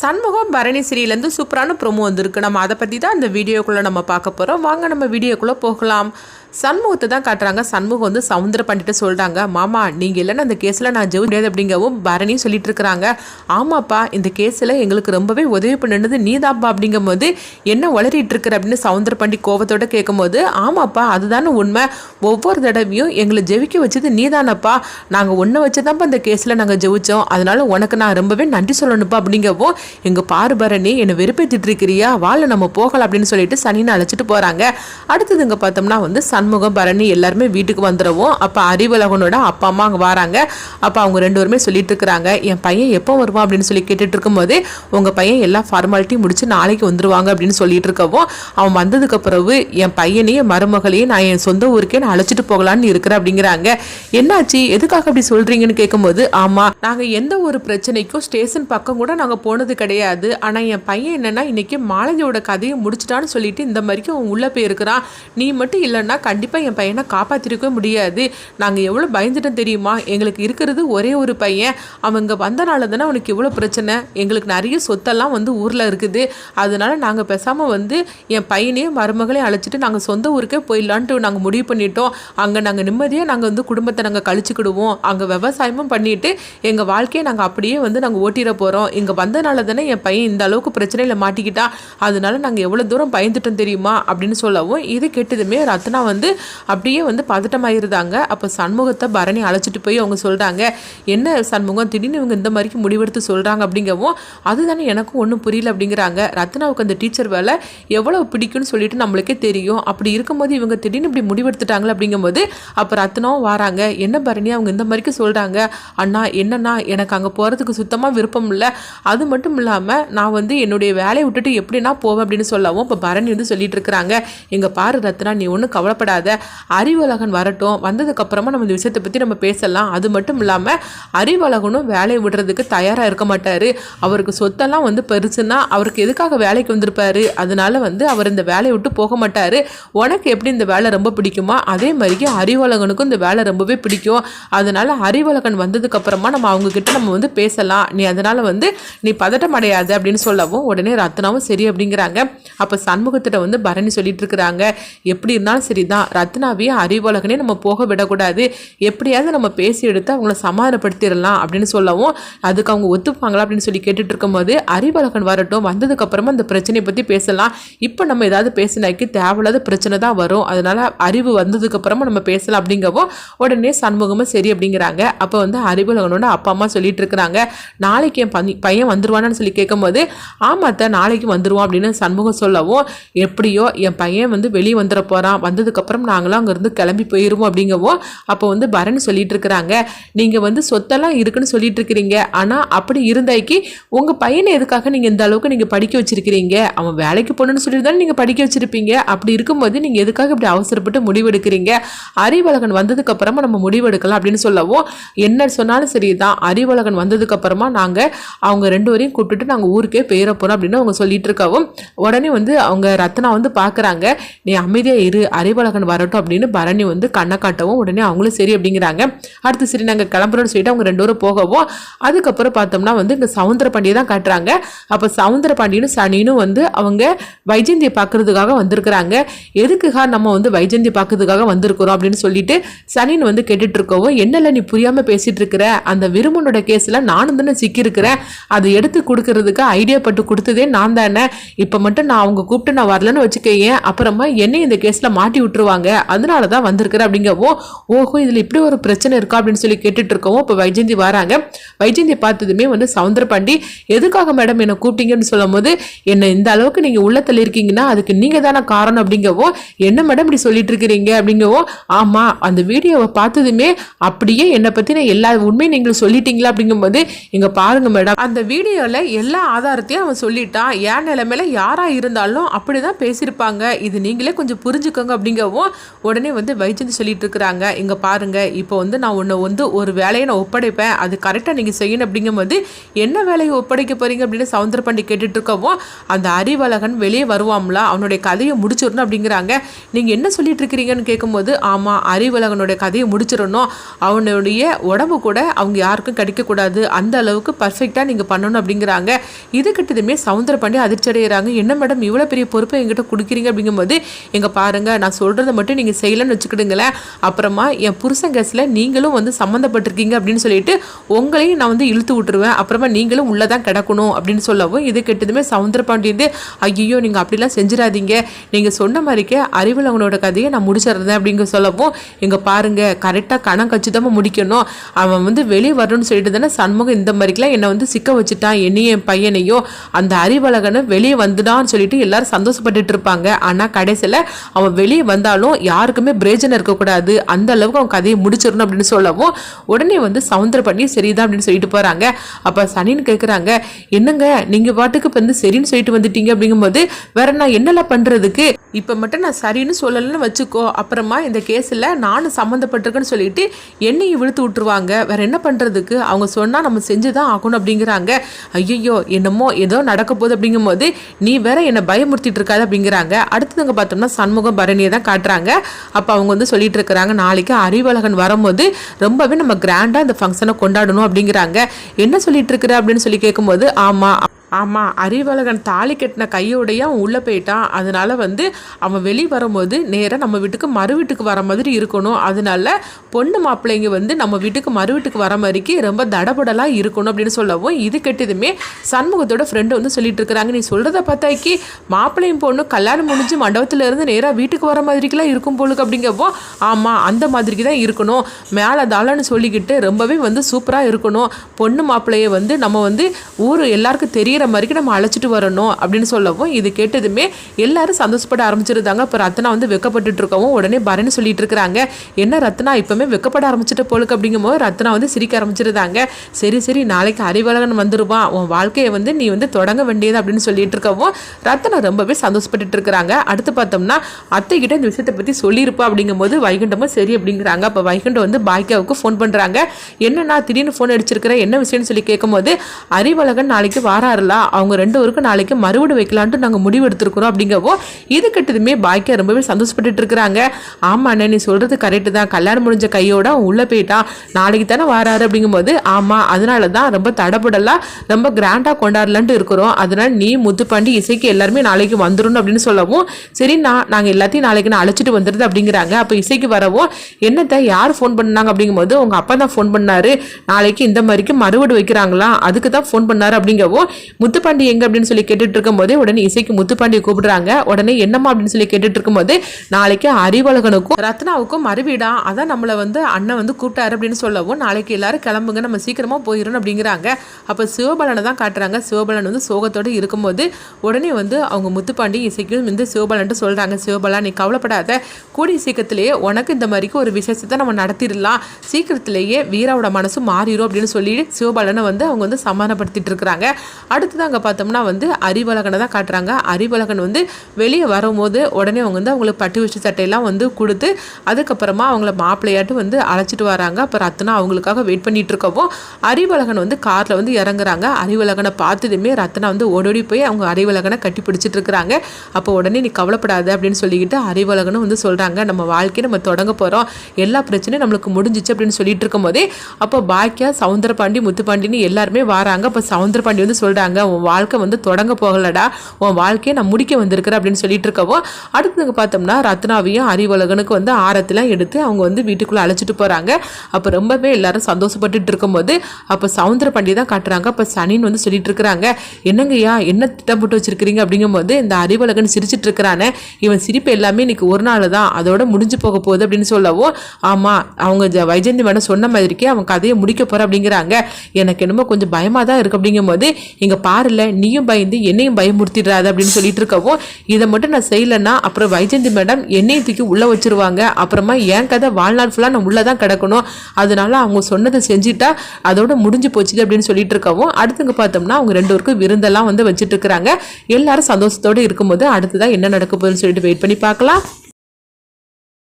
சண்முகம் பரணி சிறியிலேருந்து சூப்பரான ப்ரொமோ வந்திருக்கு. நம்ம அதை பற்றி தான் இந்த வீடியோக்குள்ளே நம்ம பார்க்க போகிறோம் வாங்க நம்ம வீடியோக்குள்ளே போகலாம். சண்முகத்தை தான் காட்டுறாங்க. சண்முகம் வந்து சவுந்தர பண்ணிட்டு சொல்கிறாங்க மாமா நீங்கள் இல்லைன்னா அந்த கேஸில் நான் ஜெயிக்க முடியாது அப்படிங்கவும் பரணியும் சொல்லிட்டு இருக்கிறாங்க. ஆமாப்பா இந்த கேஸில் எங்களுக்கு ரொம்பவே உதவி பண்ணினது நீதாப்பா அப்படிங்கும்போது என்ன உளறிட்டு இருக்கிற அப்படின்னு சவுந்தர பண்டி கோபத்தோட கேட்கும்போது ஆமாப்பா அதுதானே உண்மை. ஒவ்வொரு தடவையும் எங்களை ஜெயிக்க வச்சது நீதானப்பா. நாங்கள் ஒன்றை வச்சு தான்ப்பா இந்த கேஸில் நாங்கள் ஜெயிச்சோம். அதனால உனக்கு நான் ரொம்பவே நன்றி சொல்லணும்ப்பா அப்படிங்கவும் எங்கள் பாருபரணி என்னை வெறுப்பேற்றிட்டு இருக்கிறியா? வாழ நம்ம போகலாம் அப்படின்னு சொல்லிட்டு சனின்னு அழைச்சிட்டு போகிறாங்க அடுத்தது இங்கே பார்த்தோம்னா வந்து சண்முகம் பரணி எல்லாருமே வீட்டுக்கு வந்துடுவோம் அப்போ அறிவழகனோட அப்பா அம்மா அங்கே வராங்க. அப்போ அவங்க ரெண்டு பேருமே சொல்லிட்டு இருக்கிறாங்க. என் பையன் எப்போ வருவான் அப்படின்னு சொல்லி கேட்டுட்டு இருக்கும்போது உங்கள் பையன் எல்லா ஃபார்மாலிட்டியும் முடிச்சு நாளைக்கு வந்துருவாங்க அப்படின்னு சொல்லிட்டு இருக்கவும் அவன் வந்ததுக்கு பிறகு என் பையனையும் மருமகளையும் நான் என் சொந்த ஊருக்கே நான் அழைச்சிட்டு போகலான்னு இருக்கிறேன் அப்படிங்கிறாங்க. என்னாச்சு? எதுக்காக அப்படி சொல்றீங்கன்னு கேட்கும்போது ஆமா நாங்க எந்த ஒரு பிரச்சனைக்கும் ஸ்டேஷன் பக்கம் கூட நாங்க போனது கிடையாது. ஆனா என் பையன் என்னன்னா இன்னைக்கு மாலதியோட கதையை முடிச்சிட்டான்னு சொல்லிட்டு இந்த மாதிரிக்கு அவன் உள்ள போயிருக்கிறான். நீ மட்டும் இல்லைன்னா கண்டிப்பாக என் பையனை காப்பாத்திருக்கவே முடியாது. நாங்கள் எவ்வளோ பயந்துட்டோம் தெரியுமா? எங்களுக்கு இருக்கிறது ஒரே ஒரு பையன். அவங்க வந்தனால தானே அவனுக்கு இவ்வளோ பிரச்சனை. எங்களுக்கு நிறைய சொத்தெல்லாம் வந்து ஊரில் இருக்குது. அதனால் நாங்கள் பேசாமல் வந்து என் பையனையும் மருமகளையும் அழைச்சிட்டு நாங்கள் சொந்த ஊருக்கே போயிடலான்ட்டு நாங்கள் முடிவு பண்ணிட்டோம். அங்கே நாங்கள் நிம்மதியாக நாங்கள் வந்து குடும்பத்தை நாங்கள் கழிச்சுக்கிடுவோம். அங்கே விவசாயமும் பண்ணிட்டு எங்கள் வாழ்க்கையை நாங்கள் அப்படியே வந்து நாங்கள் ஓட்டிட போகிறோம் இங்கே வந்தனால தானே என் பையன் இந்த அளவுக்கு பிரச்சனையில் மாட்டிக்கிட்டா. அதனால நாங்கள் எவ்வளோ தூரம் பயந்துட்டோம் தெரியுமா? அப்படின்னு சொல்லவும் இது கெட்டதுமே ரத்னா வந்து வந்து அப்படியே வந்து பதட்டமாயிருந்தாங்க. அப்போ சண்முகத்தை பரணி அழைச்சிட்டு போய் அவங்க சொல்கிறாங்க என்ன சண்முகம்? திடீர்னு இவங்க இந்த மாதிரிக்கு முடிவெடுத்து சொல்கிறாங்க அப்படிங்கவும் அதுதானே எனக்கும் ஒன்றும் புரியல அப்படிங்கிறாங்க. ரத்னாவுக்கு அந்த டீச்சர் வேலை எவ்வளோ பிடிக்கும்னு சொல்லிட்டு நம்மளுக்கே தெரியும். அப்படி இருக்கும்போது இவங்க திடீர்னு இப்படி முடிவெடுத்துட்டாங்களே அப்படிங்கும்போது அப்போ ரத்னாவும் வராங்க. என்ன பரணி? அவங்க இந்த மாதிரிக்கு சொல்கிறாங்க அண்ணா என்னண்ணா? எனக்கு அங்கே போகிறதுக்கு சுத்தமாக விருப்பம் இல்லை. அது மட்டும் இல்லாமல் நான் வந்து என்னுடைய வேலையை விட்டுட்டு எப்படின்னா போவேன் அப்படின்னு சொல்லவும் இப்போ பரணி வந்து சொல்லிட்டு இருக்கிறாங்க. எங்கள் பாரு ரத்னா நீ ஒன்றும் கவலைப்படாத அறிவழகன் வரட்டும். வந்ததுக்கப்புறமா நம்ம இந்த விஷயத்தை பற்றி நம்ம பேசலாம். அது மட்டும் இல்லாமல் அறிவழகனும் வேலையை விடுறதுக்கு தயாராக இருக்க மாட்டார். அவருக்கு சொத்தெல்லாம் வந்து பெருசுன்னா அவருக்கு எதுக்காக வேலைக்கு வந்திருப்பாரு? அதனால வந்து அவர் இந்த வேலையை விட்டு போக மாட்டார். உனக்கு எப்படி இந்த வேலை ரொம்ப பிடிக்குமா அதே மாதிரிக்கு அறிவழகனுக்கும் இந்த வேலை ரொம்பவே பிடிக்கும். அதனால அறிவழகன் வந்ததுக்கு அப்புறமா நம்ம அவங்க கிட்ட நம்ம வந்து பேசலாம். நீ அதனால வந்து நீ பதட்டம் அடையாது அப்படின்னு சொல்லவும் உடனே ரத்னாவும் சரி அப்படிங்கிறாங்க. அப்போ சண்முகத்திட்ட வந்து பரணி சொல்லிட்டு இருக்கிறாங்க. எப்படி இருந்தாலும் சரிதான் ரத்னாவையும் அறிவழகனே நம்ம போக விடக்கூடாது. எப்படியாவது நம்ம பேசி எடுத்து அவங்கள சமாதானப்படுத்திடலாம் அப்படின்னு சொல்லவும் அதுக்கு அவங்க ஒத்துப்பாங்களா அப்படின்னு சொல்லி கேட்டுட்டு இருக்கும்போது அறிவழகன் வரட்டும் வந்ததுக்கப்புறமா அந்த பிரச்சனையை பற்றி பேசலாம். இப்போ நம்ம ஏதாவது பேசினாக்கி தேவையில்லாத பிரச்சனை தான் வரும். அதனால் அறிவு வந்ததுக்கப்புறமா நம்ம பேசலாம் அப்படிங்கவும் உடனே சண்முகமும் சரி அப்படிங்கிறாங்க. அப்போ வந்து அறிவுலகனோட அப்பா அம்மா சொல்லிட்டு இருக்கிறாங்க நாளைக்கு என் பனி பையன் வந்துருவானான்னு சொல்லி கேட்கும்போது ஆமாத்த நாளைக்கு வந்துடுவான் அப்படின்னு சண்முகம் சொல்லவும் எப்படியோ என் பையன் வந்து வெளியே வந்துட போகிறான் வந்ததுக்கப்புறம் நாங்களாம் அங்கேருந்து கிளம்பி போயிடுவோம் அப்படிங்கவும் அப்போ வந்து பரணி சொல்லிட்டு இருக்கிறாங்க நீங்கள் வந்து சொத்தெல்லாம் இருக்குன்னு சொல்லிட்டு இருக்கிறீங்க ஆனால் அப்படி இருந்தாக்கி உங்கள் பையனை எதுக்காக நீங்கள் இந்த அளவுக்கு நீங்கள் படிக்க வச்சிருக்கிறீங்க? அவன் வேலைக்கு போகணுன்னு சொல்லி தானே நீங்கள் படிக்க வச்சிருப்பீங்க? அப்படி இருக்கும்போது நீங்கள் எதுக்காக இப்படி அவசரப்பட்டு முடிவெடுக்கிறீங்க? அறிவழகன் வந்ததுக்கு அப்புறமா நம்ம முடிவெடுக்கலாம் அப்படின்னு சொல்லவும் என்ன சொன்னாலும் சரிதான். அறிவழகன் வந்ததுக்கு அப்புறமா நாங்கள் அவங்க ரெண்டு வரையும் கூப்பிட்டுட்டு நாங்கள் ஊருக்கே போயிட போகிறோம் அப்படின்னு அவங்க சொல்லிட்டு இருக்கவும் உடனே வந்து அவங்க ரத்னா வந்து பார்க்குறாங்க நீ அமைதியாக இரு. அறிவழகன் வரட்டும் அப்படின்னு பரணி வந்து கண்ணை காட்டவும் உடனே அவங்களும் சரி அப்படிங்கிறாங்க. அடுத்து சரி நாங்கள் கிளம்புறோம்னு சொல்லிட்டு அவங்க ரெண்டு பேரும் போகவும் அதுக்கப்புறம் பார்த்தோம்னா வந்து இங்கே சவுந்தர பாண்டியை தான் காட்டுறாங்க. அப்போ சவுந்தர பாண்டியனும் சனினும் வந்து அவங்க வைஜந்தியை பார்க்கறதுக்காக வந்திருக்கிறாங்க. எதுக்குகா நம்ம வந்து வைஜந்தி பார்க்கறதுக்காக வந்திருக்கிறோம் அப்படின்னு சொல்லிட்டு சனின் வந்து கேட்டுட்டு இருக்கவும் என்னல நீ புரியாமல் பேசிட்டு இருக்கிற அந்த விருமனோட கேஸில் நானும் தானே சிக்கியிருக்கிறேன். அதை எடுத்து கொடுக்கறதுக்கு ஐடியா பட்டு கொடுத்ததே நான் தானே. இப்போ மட்டும் நான் அவங்க கூப்பிட்டு நான் வரலன்னு வச்சுக்கேன் அப்புறமா என்னை இந்த கேஸில் மாட்டி விட்டுருவாங்க அதனால தான் வந்திருக்கிறேன் அப்படிங்கவும் ஓஹோ இதில் இப்படி ஒரு பிரச்சனை இருக்கா? அப்படின்னு சொல்லி கேட்டுட்டு இருக்கவும் இப்போ வைஜந்தி வராங்க. வைஜந்தி பார்த்ததுமே வந்து சவுந்தர பாண்டி எதுக்காக மேடம் என்னை கூப்பிட்டீங்கன்னு சொல்லும் போது என்னை இந்த அளவுக்கு நீங்கள் உள்ள இருக்கீங்கன்னா அதுக்கு நீங்கள் தானே காரணம்? அப்படிங்கவும் என்ன மேடம் இப்படி சொல்லிட்டு இருக்கிறீங்க? அப்படிங்கவும் ஆமாம் அந்த வீடியோவை பார்த்ததுமே அப்படியே என்னை பற்றின எல்லா உண்மையும் நீங்கள் சொல்லிட்டீங்களா? அப்படிங்கும்போது இங்கே பாருங்கள் மேடம் அந்த வீடியோவில் எல்லா ஆதாரத்தையும் அவன் சொல்லிட்டான். என் நிலைமையில யாராக இருந்தாலும் அப்படி தான் பேசியிருப்பாங்க. இது நீங்களே கொஞ்சம் புரிஞ்சுக்கோங்க. அப்படிங்கவும் சொல்லவும் உடனே வந்து வைஜந்தி சொல்லிட்டு இருக்கிறாங்க இங்கே பாருங்க இப்போ வந்து நான் உன்னை வந்து ஒரு வேலையை நான் ஒப்படைப்பேன். அது கரெக்டாக நீங்கள் செய்யணும். அப்படிங்கும்போது என்ன வேலையை ஒப்படைக்க போறீங்க? அப்படின்னு சவுந்தர பாண்டி கேட்டுட்டு இருக்கவும் அந்த அறிவழகன் வெளியே வருவாம்ல அவனுடைய கதையை முடிச்சிடணும் அப்படிங்கிறாங்க. நீங்கள் என்ன சொல்லிட்டு இருக்கிறீங்கன்னு கேட்கும்போது ஆமாம் அறிவழகனுடைய கதையை முடிச்சிடணும். அவனுடைய உடம்பு கூட அவங்க யாருக்கும் கிடைக்கக்கூடாது. அந்த அளவுக்கு பர்ஃபெக்டாக நீங்கள் பண்ணணும். அப்படிங்கிறாங்க. இது கிட்டதுமே சவுந்தர பாண்டி அதிர்ச்சி அடைகிறாங்க என்ன மேடம் இவ்வளோ பெரிய பொறுப்பை எங்கிட்ட கொடுக்குறீங்க? அப்படிங்கும்போது இங்கே பாருங்க நான் சொல்கிறத மட்டும் நீங்கள் செய்யலைன்னு வச்சுக்கிடுங்களேன். அப்புறமா என் புருஷன் கேஸில் நீங்களும் வந்து சம்மந்தப்பட்டிருக்கீங்க அப்படின்னு சொல்லிட்டு உங்களையும் நான் வந்து இழுத்து விட்டுருவேன். அப்புறமா நீங்களும் உள்ளே தான் கிடக்கணும் அப்படின்னு சொல்லவும் இது கெட்டதுமே சவுந்தர பாண்டியந்து ஐயோ நீங்கள் அப்படிலாம் செஞ்சிடாதீங்க. நீங்கள் சொன்ன மாதிரிக்கே அறிவுலவனோட கதையை நான் முடிச்சிடுறேன் அப்படிங்க சொல்லவும் இங்கே பாருங்க கரெக்டாக கணம் கச்சிதமாக முடிக்கணும். அவன் வந்து வெளியே வரணும்னு சொல்லிட்டு தானே சண்முகம் இந்த மாதிரிக்கெல்லாம் என்னை வந்து சிக்க வச்சுட்டான். என்னையும் என் பையனையும் அந்த அறிவழகனை வெளியே வந்துடான்னு சொல்லிட்டு எல்லாரும் சந்தோஷப்பட்டுட்டு இருப்பாங்க. ஆனால் கடைசியில் அவன் வெளியே இருந்தாலும் யாருக்குமே பிரயோஜனம் இருக்கக்கூடாது. அந்த அளவுக்கு அவங்க கதையை முடிச்சிடணும் அப்படின்னு சொல்லவும் உடனே வந்து சவுந்தர பண்ணி சரிதான் அப்படின்னு சொல்லிட்டு போகிறாங்க அப்போ சனின்னு கேட்குறாங்க என்னங்க நீங்கள் பாட்டுக்கு இப்போ வந்து சரின்னு சொல்லிட்டு வந்துட்டீங்க அப்படிங்கும்போது வேற நான் என்னெல்லாம் பண்ணுறதுக்கு இப்போ மட்டும் நான் சரின்னு சொல்லலைன்னு வச்சுக்கோ. அப்புறமா இந்த கேஸில் நானும் சம்மந்தப்பட்டிருக்கேன்னு சொல்லிட்டு என்னையும் விழுத்து விட்டுருவாங்க. வேறு என்ன பண்ணுறதுக்கு அவங்க சொன்னால் நம்ம செஞ்சு தான் ஆகணும் அப்படிங்கிறாங்க. ஐயோ என்னமோ ஏதோ நடக்க போகுது அப்படிங்கும்போது நீ வேற என்னை பயமுறுத்திட்டு இருக்காது அப்படிங்கிறாங்க. அடுத்ததுங்க பார்த்தோம்னா சண்முகம் பரணியை தான் காட்டுறாங்க. அப்போ அவங்க வந்து சொல்லிட்டு இருக்கிறாங்க நாளைக்கு அறிவழகன் வரும்போது ரொம்பவே நம்ம கிராண்டாக இந்த ஃபங்க்ஷனை கொண்டாடணும் அப்படிங்கிறாங்க. என்ன சொல்லிட்டு இருக்கிற அப்படின்னு சொல்லி கேட்கும்போது ஆமாம் ஆமாம் அறிவழகன் தாலி கட்டின கையோடையே அவன் உள்ளே போயிட்டான். அதனால் வந்து அவன் வெளியே வரும்போது நேராக நம்ம வீட்டுக்கு மறு வீட்டுக்கு வர மாதிரி இருக்கணும். அதனால பொண்ணு மாப்பிள்ளைங்க வந்து நம்ம வீட்டுக்கு மறு வீட்டுக்கு வர மாதிரிக்கு ரொம்ப தடபடலாக இருக்கணும் அப்படின்னு சொல்லவும் இது கெட்டதுமே சண்முகத்தோட ஃப்ரெண்டு வந்து சொல்லிட்டு இருக்கிறாங்க. நீ சொல்கிறத பார்த்தாக்கி மாப்பிள்ளையும் பொண்ணு கல்யாணம் முடிஞ்சு மண்டபத்துல இருந்து நேராக வீட்டுக்கு வர மாதிரிக்கெல்லாம் இருக்கும் போலுக்கு அப்படிங்கப்போ ஆமாம் அந்த மாதிரிக்கு தான் இருக்கணும். மேலே தாளன்னு சொல்லிக்கிட்டு ரொம்பவே வந்து சூப்பராக இருக்கணும். பொண்ணு மாப்பிள்ளையை வந்து நம்ம வந்து ஊர் எல்லாருக்கும் தெரிய செய்கிற மாதிரிக்கு நம்ம அழைச்சிட்டு வரணும் அப்படின்னு சொல்லவும் இது கேட்டதுமே எல்லாரும் சந்தோஷப்பட ஆரம்பிச்சிருந்தாங்க. இப்போ ரத்னா வந்து வெக்கப்பட்டு இருக்கவும் உடனே பரணி சொல்லிட்டு இருக்கிறாங்க. என்ன ரத்னா? இப்பவுமே வெக்கப்பட ஆரம்பிச்சிட்டு போலுக்கு அப்படிங்கும்போது ரத்னா வந்து சிரிக்க ஆரம்பிச்சிருந்தாங்க. சரி சரி நாளைக்கு அறிவழகன் வந்துருவான். உன் வாழ்க்கையை வந்து நீ வந்து தொடங்க வேண்டியது அப்படின்னு சொல்லிட்டு இருக்கவும் ரத்னா ரொம்பவே சந்தோஷப்பட்டு இருக்கிறாங்க. அடுத்து பார்த்தோம்னா அத்தை கிட்ட இந்த விஷயத்தை பற்றி சொல்லியிருப்பா அப்படிங்கும்போது வைகுண்டமும் சரி அப்படிங்கிறாங்க. அப்போ வைகுண்டம் வந்து பாய்க்காவுக்கு ஃபோன் பண்ணுறாங்க என்னன்னா திடீர்னு ஃபோன் அடிச்சிருக்கிறேன் என்ன விஷயம்னு சொல்லி கேட்கும்போது அறிவழகன் நாளைக்கு வாராருல. சொல்லலாம் அவங்க ரெண்டு பேருக்கும் நாளைக்கு மறுவடு வைக்கலான்ட்டு நாங்கள் முடிவு எடுத்துருக்குறோம் அப்படிங்கவோ இது கிட்டதுமே பாக்கியா ரொம்பவே சந்தோஷப்பட்டு இருக்கிறாங்க. ஆமா அண்ணன் நீ சொல்றது கரெக்டு தான். கல்யாணம் முடிஞ்ச கையோட அவன் உள்ளே போயிட்டான். நாளைக்கு தானே வராரு அப்படிங்கும்போது ஆமாம் அதனால தான் ரொம்ப தடப்படலாம் ரொம்ப கிராண்டாக கொண்டாடலான்ட்டு இருக்கிறோம். அதனால நீ முத்துப்பாண்டி இசைக்கு எல்லாருமே நாளைக்கு வந்துடணும் அப்படின்னு சொல்லவும் சரி நான் நாங்கள் எல்லாத்தையும் நாளைக்கு நான் அழைச்சிட்டு வந்துடுது அப்படிங்கிறாங்க. அப்போ இசைக்கு வரவும் என்னத்தை யார் ஃபோன் பண்ணாங்க அப்படிங்கும்போது உங்கள் அப்பா தான் ஃபோன் பண்ணாரு. நாளைக்கு இந்த மாதிரிக்கு மறுவடு வைக்கிறாங்களா? அதுக்கு தான் ஃபோன் பண்ணார் அப்படிங்கவும் முத்துப்பாண்டி எங்க அப்படின்னு சொல்லி கேட்டுட்டு இருக்கும்போது உடனே இசைக்கு முத்துப்பாண்டியை கூப்பிடுறாங்க. உடனே என்னம்மா அப்படின்னு சொல்லி கேட்டுட்டு இருக்கும்போது நாளைக்கு அறிவழகனுக்கும் ரத்னாவுக்கும் மறுவீடா? அதான் நம்மளை வந்து அண்ணன் வந்து கூப்பிட்டாரு அப்படின்னு சொல்லவும் நாளைக்கு எல்லாரும் கிளம்புங்க நம்ம சீக்கிரமா போயிடணும் அப்படிங்கிறாங்க. அப்போ சிவபாலனை தான் காட்டுறாங்க. சிவபாலன் வந்து சோகத்தோடு இருக்கும்போது உடனே வந்து அவங்க முத்துப்பாண்டி இசைக்கும் வந்து சிவபாலன்ட்டு சொல்றாங்க சிவபாலா நீ கவலைப்படாத. கூடிய சீக்கிரத்திலேயே உனக்கு இந்த மாதிரிக்கு ஒரு விசேஷத்தை நம்ம நடத்திடலாம். சீக்கிரத்திலேயே வீராவோட மனசு மாறிடும் அப்படின்னு சொல்லி சிவபாலனை வந்து அவங்க வந்து சமாதானப்படுத்திட்டு இருக்கிறாங்க. அடுத்து அடுத்தது அங்கே பார்த்தோம்னா வந்து அறிவழகனை தான் காட்டுறாங்க. அறிவழகன் வந்து வெளியே வரும்போது உடனே அவங்க வந்து அவங்களுக்கு பட்டு வச்சு சட்டையெல்லாம் வந்து கொடுத்து அதுக்கப்புறமா அவங்கள மாப்பிள்ளையாட்டு வந்து அழைச்சிட்டு வராங்க. அப்போ ரத்னா அவங்களுக்காக வெயிட் பண்ணிட்டு இருக்கவும் அறிவழகன் வந்து காரில் வந்து இறங்குறாங்க. அறிவழகனை பார்த்ததுமே ரத்னா வந்து ஓடோடி போய் அவங்க அறிவழகனை கட்டி பிடிச்சிட்டு இருக்கிறாங்க அப்போ உடனே நீ கவலைப்படாத அப்படின்னு சொல்லிக்கிட்டு அறிவழகனும் வந்து சொல்கிறாங்க நம்ம வாழ்க்கையை நம்ம தொடங்க போகிறோம் எல்லா பிரச்சனையும் நம்மளுக்கு முடிஞ்சிச்சு அப்படின்னு சொல்லிட்டு இருக்கும் போதே அப்போ பாக்கியா சவுந்தரபாண்டி முத்துப்பாண்டின்னு எல்லாருமே வராங்க. அப்போ சவுந்தரபாண்டி வந்து சொல்கிறாங்க உன் வாழ்க்கை வந்து தொடங்க போகலடா. உன் வாழ்க்கையை நான் முடிக்க வந்திருக்கிறேன் அப்படின்னு சொல்லிட்டு இருக்கவோ அடுத்தது பார்த்தோம்னா ரத்னாவையும் அறிவழகனுக்கு வந்து ஆரத்திலாம் எடுத்து அவங்க வந்து வீட்டுக்குள்ளே அழைச்சிட்டு போகிறாங்க அப்போ ரொம்பவே எல்லாரும் சந்தோஷப்பட்டுட்டு இருக்கும்போது அப்போ சவுந்தர பண்டி தான் காட்டுறாங்க. அப்போ சனின்னு வந்து சொல்லிட்டு இருக்கிறாங்க. என்னங்கய்யா என்ன திட்டம் போட்டு வச்சிருக்கிறீங்க அப்படிங்கும்போது இந்த அறிவழகன் சிரிச்சிட்டு இருக்கிறானே. இவன் சிரிப்பு எல்லாமே இன்னைக்கு ஒரு நாள் தான். அதோட முடிஞ்சு போக போகுது அப்படின்னு சொல்லவும் ஆமாம் அவங்க வைஜந்தி மேடம் சொன்ன மாதிரிக்கே அவன் கதையை முடிக்க போகிற அப்படிங்கிறாங்க. எனக்கு என்னமோ கொஞ்சம் பயமாக தான் இருக்குது அப்படிங்கும்போது இங்கே பாருல நீயும் பயந்து என்னையும் பயமுறுத்திடுறாது அப்படின்னு சொல்லிட்டு இருக்கவும் இதை மட்டும் நான் செய்யலைன்னா அப்புறம் வைஜந்தி மேடம் என்னையும் தூக்கி உள்ளே வச்சிருவாங்க. அப்புறமா என் கதை வாழ்நாள் ஃபுல்லாக நான் உள்ளே தான் கிடக்கணும். அதனால அவங்க சொன்னதை செஞ்சுட்டா அதோட முடிஞ்சு போச்சு அப்படின்னு சொல்லிட்டு இருக்கவும் அடுத்துங்க பார்த்தோம்னா அவங்க ரெண்டு பேருக்கும் விருந்தெல்லாம் வந்து வச்சுட்டு இருக்கிறாங்க. எல்லாரும் சந்தோஷத்தோடு இருக்கும்போது அடுத்ததான் என்ன நடக்க போகுதுன்னு சொல்லிட்டு வெயிட் பண்ணி பார்க்கலாம்.